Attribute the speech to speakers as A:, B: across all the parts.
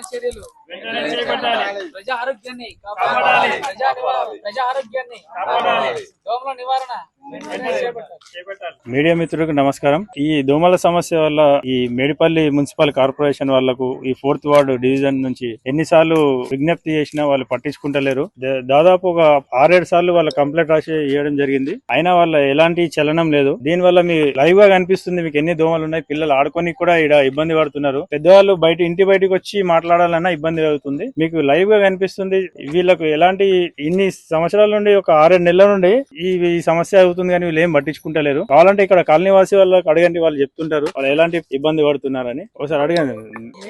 A: చర్యలు
B: వెంటనే చేపట్టాలి
A: ప్రజా ఆరోగ్యాన్ని. ప్రజా నివారణ ఆరోగ్యాన్ని. దోమల నివారణ
C: మీడియా మిత్రులకు నమస్కారం. ఈ దోమల సమస్య వల్ల ఈ మేడిపల్లి మున్సిపల్ కార్పొరేషన్ వాళ్ళకు ఈ ఫోర్త్ వార్డు డివిజన్ నుంచి ఎన్నిసార్లు విజ్ఞప్తి చేసినా వాళ్ళు పట్టించుకుంటలేరు. దాదాపు ఒక ఆరేడు సార్లు వాళ్ళ కంప్లైంట్ రాసి ఇవ్వడం జరిగింది. అయినా వాళ్ళ ఎలాంటి చలనం లేదు. దీని వల్ల మీ లైవ్గా కనిపిస్తుంది మీకు ఎన్ని దోమలు ఉన్నాయి. పిల్లలు ఆడుకొని కూడా ఇక్కడ ఇబ్బంది పడుతున్నారు. పెద్దవాళ్ళు బయట ఇంటి బయటకు వచ్చి మాట్లాడాలన్నా ఇబ్బంది అవుతుంది మీకు లైవ్గా కనిపిస్తుంది. వీళ్ళకు ఎలాంటి ఇన్ని సంవత్సరాల నుండి ఒక ఆరేడు నెలల నుండి ఈ సమస్య అవుతుంది. కానీ వీళ్ళు ఏం పట్టించుకుంటలేరు. కావాలంటే ఇక్కడ కాలనీవాసి వాళ్ళకి అడగండి వాళ్ళు చెప్తుంటారు. వాళ్ళు ఎలాంటి ఇబ్బంది పడుతున్నారని. ఒకసారి అడగండి.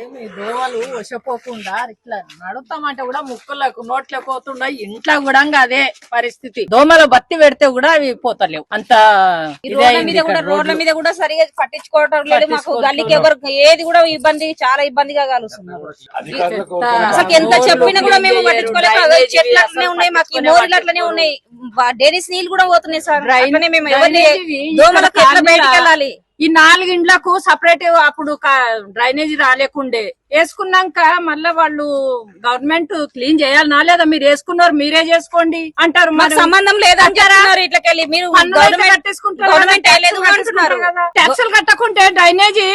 D: ఏమి దోవలు వశపోకుండా ఇట్లా నడుతామంటే కూడా ముక్కులకు నోట్లకు పోతుండే ఇంట్లో కూడా అదే పరిస్థితి. దోమలు బత్తి పెడితే కూడా అవి పోతలేవు. అంత
E: రోడ్ల మీద కూడా
D: ఇక్కడ
E: రోడ్ల
D: రోడ్లు.
E: మీద కూడా సరిగా పట్టించుకోవటం లేదు. మాకు. గల్లీకి ఎవరు ఏది కూడా ఇబ్బంది చాలా ఇబ్బందిగా కలుస్తున్నారు. అసలు ఎంత చెప్పినా కూడా మేము పట్టించుకోలేక అదే చెట్లు అట్లనే ఉన్నాయి మాకు మోరీలు అట్లనే ఉన్నాయి. డైరీస్ నీళ్ళు కూడా పోతున్నాయి సార్. దోమలకు ఎట్లా బయటికి వెళ్ళాలి
D: ఈ నాలుగు ఇండ్లకు సపరేట్ అప్పుడు డ్రైనేజీ రాలేకుండే. వేసుకున్నాక మళ్ళా వాళ్ళు గవర్నమెంట్ క్లీన్ చేయాలనా లేదా మీరు వేసుకున్నారు మీరే చేసుకోండి అంటారు
E: మాకు సంబంధం చెప్తున్నారు ఇట్లకెళ్ళి మీరు
D: ట్యాక్సులు కట్టకుంటే డ్రైనేజీ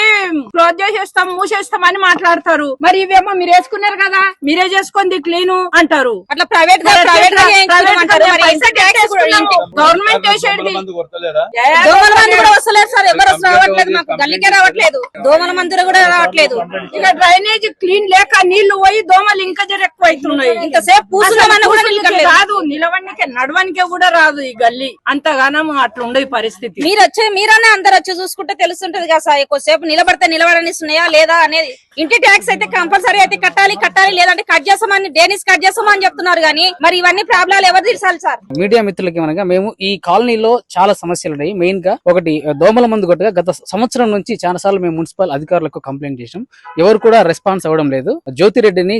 D: క్లోజ్ చేసేస్తాం మూసేస్తాం అని మాట్లాడతారు. మరి ఇవేమో మీరు వేసుకున్నారు కదా మీరే చేసుకుంది క్లీన్ అంటారు.
E: అట్లా ప్రైవేట్గా ప్రైవేట్గా చేయించుకోమంటారు మరి ఇంత ట్యాక్స్ కూడా ఇంటి-
D: గవర్నమెంట్ వేసేది
E: దోమల మంది కూడా వస్తలేదు సార్ ఎవరు రావట్లేదు మాకు గల్లీకే రావట్లేదు. దోమల మందిర కూడా రావట్లేదు.
D: ఇక డ్రైనేజ్ క్లీన్ లేక నీళ్ళు పోయి దోమలు ఇంకా జర ఎక్కువ అవుతున్నాయి
E: ఇంతసేపు పూసుదామన్నా కూడా
D: అసలు
E: నిలకడలేదు.
D: నిలవడానికి నడవనికే కూడా రాదు ఈ గల్లీ. అంతగానం అట్లుండే ఈ పరిస్థితి.
E: మీరు వచ్చే మీరనే అందరు వచ్చి చూసుకుంటే తెలుస్తుంటది కదా సార్ ఎక్కువసేపు నిలబడితే నిలబడనిస్తున్నాయా లేదా అనేది. ఇంటి ట్యాక్స్ అయితే కంపల్సరీ అయితే కట్టాలి కట్టాలి లేదంటే కట్ చేస్తామని డేనిస్ కట్ చేస్తామని చెప్తున్నారు కానీ మరి ఇవన్నీ ప్రాబ్లాలు ఎవరు తీర్చాలి సార్?
F: మీడియా మిత్రులకి ఏమనగా మేము ఈ కాలనీలో చాలా సమస్యలు ఉన్నాయి. మెయిన్గా ఒకటి దోమల మందు కొట్టగా గత సంవత్సరం నుంచి చాలా సార్లు మేము మున్సిపల్ అధికారులకు కంప్లైంట్ చేసాం ఎవరు కూడా రెస్పాన్స్ అవ్వడం లేదు. జ్యోతిరెడ్డిని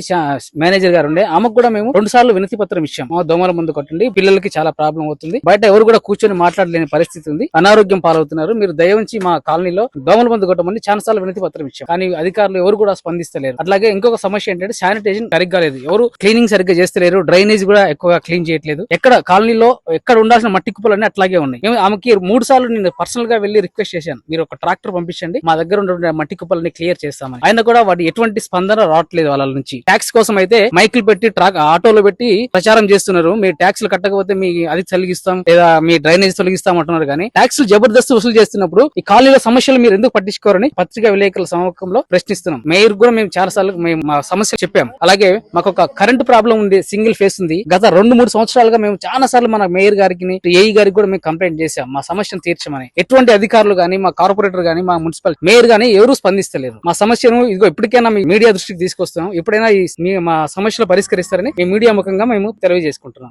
F: మేనేజర్ గారు ఉండే ఆమెకు కూడా మేము రెండు సార్లు వినతి పత్రం ఇచ్చాం. ఆ దోమల మందు కొట్టండి పిల్లలకి చాలా ప్రాబ్లం అవుతుంది. బయట ఎవరు కూడా కూర్చొని మాట్లాడలేని పరిస్థితి ఉంది. అనారోగ్యం పాలవుతున్నారు. మీరు దయవుంచి మా కాలనీలో దోమల మందు కొట్టమని చాలా సార్లు వినతి పత్రం ఇచ్చాం. కానీ అధికారులు ఎవరు కూడా స్పందిస్తలేరు. అట్లాగే ఇంకొక సమస్య ఏంటంటే శానిటైజేషన్ సరిగ్గా లేదు. ఎవరు క్లీనింగ్ సరిగ్గా చేస్తలేరు. డ్రైనేజ్ కూడా ఎక్కువగా క్లీన్ చేయట్లేదు. ఎక్కడ కాలనీలో ఎక్కడ ఉండాల్సిన మట్టి కుప్పలన్నీ అట్లాగే ఉన్నాయి. మేము ఆమెకి మూడు సార్లు నేను పర్సనల్గా వెళ్ళి రిక్వెస్ట్ చేశాను. మీరు ఒక ట్రాక్టర్ పంపించండి. మా దగ్గర ఉన్న మట్టి కుప్పలని క్లియర్ చేస్తామని. ఆయన కూడా వాటి ఎటువంటి స్పందన రావట్లేదు వాళ్ళ నుంచి. ట్యాక్స్ కోసం అయితే మైకులు పెట్టి ట్రాక్ ఆటోలో పెట్టి ప్రచారం చేస్తున్నారు. మీరు ట్యాక్స్లు కట్టకపోతే మీ అది తొలగిస్తాం లేదా మీ డ్రైనేజ్ తొలగిస్తాం అంటున్నారు కానీ ట్యాక్స్ జబర్దస్త్ వసూలు చేస్తున్నప్పుడు ఈ ఖాళీల సమస్యలు మీరు ఎందుకు పట్టించుకోరని పత్రికా విలేకరుల సమూహంలో ప్రశ్నిస్తున్నాం. మేయర్ కూడా మేము చాలా సార్లు మేము మా సమస్య చెప్పాం. అలాగే మాకు ఒక కరెంట్ ప్రాబ్లం ఉంది సింగిల్ ఫేస్ ఉంది. గత రెండు మూడు సంవత్సరాలుగా మేము చాలా సార్లు మన మేయర్ గారికి ఏఈ గారికి కూడా మేము కంప్లైంట్ చేశాం. మా సమస్యను తీర్చమని. ఎటువంటి అధికారులు కానీ మా కార్పొరేటర్ కానీ మా మున్సిపల్ మేయర్ గాని ఎవరు స్పందిస్తలేరు. మా సమస్యను ఇదిగో ఇప్పటికైనా మీ మీడియా దృష్టికి తీసుకొస్తున్నాం. ఎప్పుడైనా ఈ మీ- మా సమస్యలు పరిష్కరిస్తారని మీ మీడియా ముఖంగా మేము తెలియజేసుకుంటున్నాం.